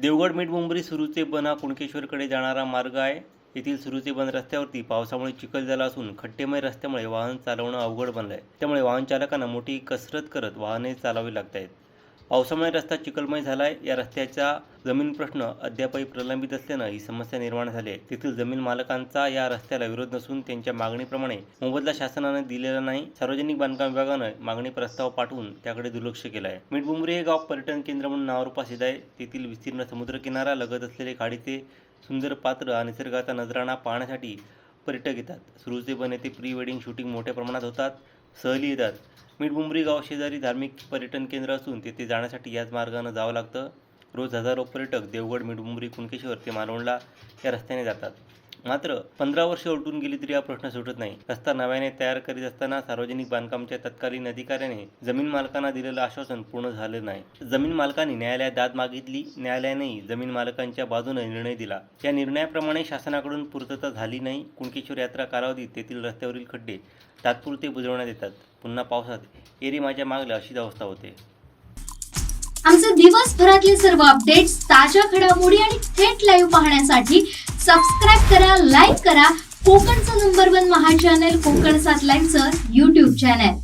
देवगड मीठ मुंबरी सुरूचे बन हा कुणकेश्वरकडे जाणारा मार्ग आहे. येथील सुरूचे बन रस्त्यावरती पावसामुळे चिखल झाला असून खड्डेमय रस्त्यामुळे वाहन चालवणं अवघड बनलं आहे त्यामुळे वाहन चालकांना मोठी कसरत करत वाहने चालवावी लागत आहेत पावसामुळे रस्ता चिखलमय झाला आहे या रस्त्याचा जमीन प्रश्न अद्यापही प्रलंबित असल्यानं ही समस्या निर्माण झाली आहे तेथील जमीन मालकांचा या रस्त्याला विरोध नसून त्यांच्या मागणीप्रमाणे मोबदला शासनाने दिलेला नाही. सार्वजनिक बांधकाम विभागानं मागणी प्रस्ताव पाठवून त्याकडे दुर्लक्ष केलं आहे मिठबुमरी हे गाव पर्यटन केंद्र म्हणून नावारूपास आहे. तेथील विस्तीर्ण समुद्रकिनारा लगत असलेले खाडीचे सुंदर पात्र आणि निसर्गाचा नजराणा पाहण्यासाठी पर्यटक येतात. सुरूचे बन येथे प्री वेडिंग शूटिंग मोठ्या प्रमाणात होतात. सहली येतात. मिठबुंबरी गाव शेजारी धार्मिक पर्यटन केंद्र असून तेथे जाण्यासाठी याच मार्गानं जावं लागतं. रोज हजारो पर्यटक देवगड मिठबुंबरी कुणकेश्वर ते मालवणला या रस्त्याने जातात. मात्र पंधरा वर्षे उलटून गेली तरी हा प्रश्न सुटत नाही. रस्ता नव्याने तयार करीत असताना सार्वजनिक बांधकामच्या तत्कालीन अधिकाऱ्याने जमीन मालकांना दिलेलं आश्वासन पूर्ण झालं नाही. जमीन मालकांनी न्यायालयात दाद मागितली. न्यायालयानेही जमीन मालकांच्या बाजूने निर्णय दिला. या निर्णयाप्रमाणे शासनाकडून पूर्तता झाली नाही. कुणकेश्वर यात्रा कालावधीत तेथील रस्त्यावरील खड्डे तात्पुरते बुजवण्यात येतात. पुन्हा पावसात एरी माझ्या मागल्या अशीच अवस्था होते. आमचे दिवसभरातले सर्व अपडेट्स ताज्या घडामोडी आणि थेट लाईव्ह पाहण्यासाठी सबस्क्राईब करा लाईक करा. कोकणचं नंबर वन महा चॅनल कोकण सात लाईव्हचं युट्यूब चॅनल